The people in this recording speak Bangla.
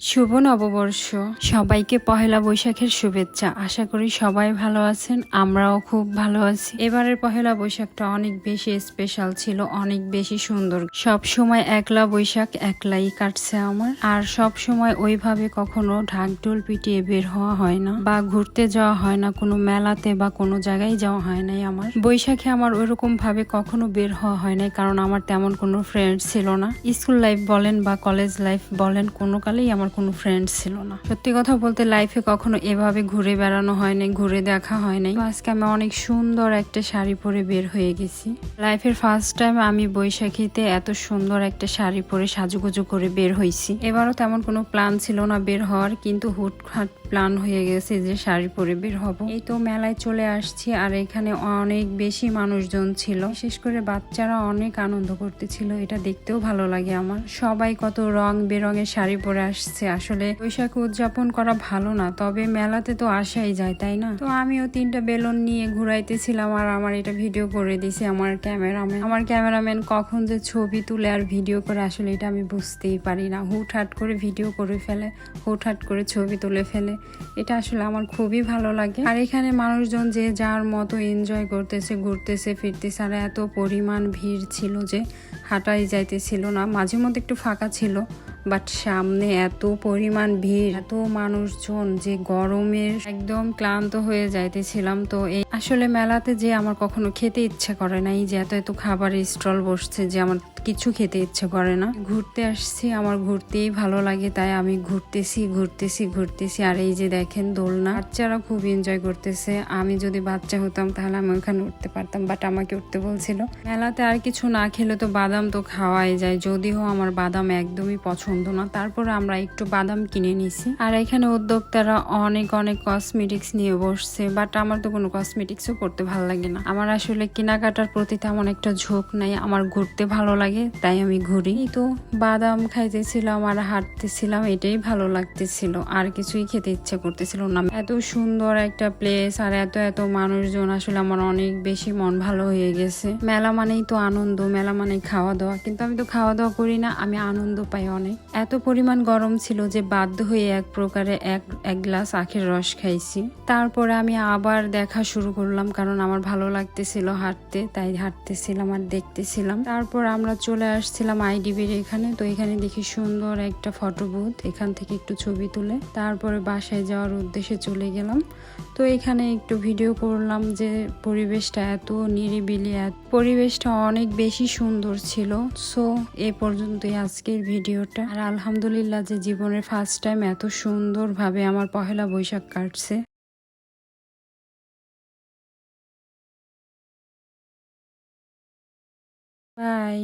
শুভ নববর্ষ। সবাইকে পহেলা বৈশাখের শুভেচ্ছা। আশা করি সবাই ভালো আছেন, আমরাও খুব ভালো আছি। এবারের পহেলা বৈশাখটা অনেক বেশি স্পেশাল ছিল, অনেক বেশি সুন্দর। সব সময় একলা বৈশাখ, একলাই কাটছে আমার। আর সব সময় ওইভাবে কখনো ঢাকঢোল পিটিয়ে বের হওয়া হয় না, বা ঘুরতে যাওয়া হয় না, কোনো মেলাতে বা কোনো জায়গায় যাওয়া হয় নাই আমার। বৈশাখে আমার ওইরকম ভাবে কখনো বের হওয়া হয় নাই, কারণ আমার তেমন কোনো ফ্রেন্ড ছিল না। স্কুল লাইফ বলেন বা কলেজ লাইফ বলেন, কোনো কালেই আমার কোনো ফ্রেন্ড ছিল না। সত্যি কথা বলতে লাইফে কখনো এভাবে ঘুরে বেড়ানো হয়নি, ঘুরে দেখা হয় নাই আজকে আমি অনেক সুন্দর একটা শাড়ি পরে বের হয়ে গেছি। লাইফের ফার্স্ট টাইম আমি বৈশাখীতে এত সুন্দর একটা শাড়ি পরে সাজুগুজু করে বের হয়েছি। এবারও তেমন কোনো প্ল্যান ছিল না বের হওয়ার, কিন্তু হুটহাট প্ল্যান হয়ে গেছে যে শাড়ি পরে বের হব। এই তো মেলায় চলে আসছি আর এখানে অনেক বেশি মানুষজন ছিল। বিশেষ করে বাচ্চারা অনেক আনন্দ করতেছিল। এটা দেখতেও ভালো লাগে আমার। সবাই কত রং বেরঙের শাড়ি পরে আসছে। আসলে বৈশাখ উদযাপন করা ভালো না, তবে মেলাতে তো আসাই যায়, তাই না? তো আমিও তিনটা বেলুন নিয়ে ঘুরাইতেছিলাম আর আমার এটা ভিডিও করে দিছি আমার ক্যামেরাম্যান। আমার ক্যামেরাম্যান কখন যে ছবি তুলে আর ভিডিও করে, আসলে এটা আমি বুঝতেই পারি না। হুটহাট করে ভিডিও করে ফেলে, হুটহাট করে ছবি তুলে ফেলে। এটা আসলে আমার খুবই ভালো লাগে। আর এখানে মানুষজন যে যার মতো এনজয় করতেছে, ঘুরতেছে, ফিরতেছে, আর এত পরিমাণ ভিড় ছিল যে হাঁটাই যাইতেছিল না। মাঝে মধ্যে একটু ফাঁকা ছিল বাট সামনে এত পরিমাণ ভিড়, এত মানুষজন যে গরমের একদম ক্লান্ত হয়ে যাইতেছিলাম। তো এই আসলে মেলাতে যে আমার কখনো খেতে ইচ্ছা করে না এই যে এত এত খাবারের স্টল বসছে যে আমার কিছু খেতে ইচ্ছে করে না। ঘুরতে আসছি, আমার ঘুরতেই ভালো লাগে, তাই আমি ঘুরতেছি ঘুরতেছি ঘুরতেছি। আর এই যে দেখেন দোলনা, বাচ্চারা খুব এনজয় করতেছে। আমি যদি বাচ্চা হতাম তাহলে আমি ওখানে উঠতে পারতাম বাট আমাকে উঠতে বলছিল। মেলাতে আর কিছু না খেলে তো বাদাম তো খাওয়াই যায়। যদিও আমার বাদাম একদমই পছন্দ না, তারপর আমরা একটু বাদাম কিনে নিছি। আর এখানে উদ্যোক্তারা অনেক অনেক কসমেটিক্স নিয়ে বসছে বাট আমার তো কোনো কসমেটিক্সও করতে ভালো লাগে না। আমার আসলে কেনাকাটার প্রতি তেমন একটা ঝোঁক নাই, আমার ঘুরতে ভালো লাগে। তাই আমি ঘুরি। তো বাদাম খাইতেছিলাম আর হাঁটতেছিলাম, এটাই ভালো লাগতেছিল। আর কিছুই খেতে ইচ্ছে করতেছিল না। এত সুন্দর একটা প্লেস আর এত এত মানুষজন আসলে আমার অনেক বেশি মন ভালো হয়ে গেছে। মেলা মানেই তো আনন্দ, মেলা মানে খাওয়া দাওয়া কিন্তু আমি তো খাওয়া দাওয়া করি না, আমি আনন্দ পাই অনেক। এত পরিমাণ গরম ছিল যে বাধ্য হয়ে এক প্রকারে এক এক গ্লাস আখের রস খাইছি। তারপরে আমি আবার দেখা শুরু করলাম, কারণ আমার ভালো লাগতেছিল হাঁটতে, তাই হাঁটতেছিলাম আর দেখতেছিলাম। তারপর আমরা চলে আসছিলাম আইডিবির এখানে। তো এখানে দেখি সুন্দর একটা ফটো বুথ এখান থেকে একটু ছবি তুলে তারপরে বাসায় যাওয়ার উদ্দেশ্যে চলে গেলাম। তো এখানে একটু ভিডিও করলাম যে পরিবেশটা এত নিরিবিলি পরিবেশটা অনেক বেশি সুন্দর ছিল। সো এ পর্যন্তই আজকের ভিডিওটা আর আলহামদুলিল্লাহ যে জীবনের ফার্স্ট টাইম এত সুন্দরভাবে আমার পহেলা বৈশাখ কাটছে। বাই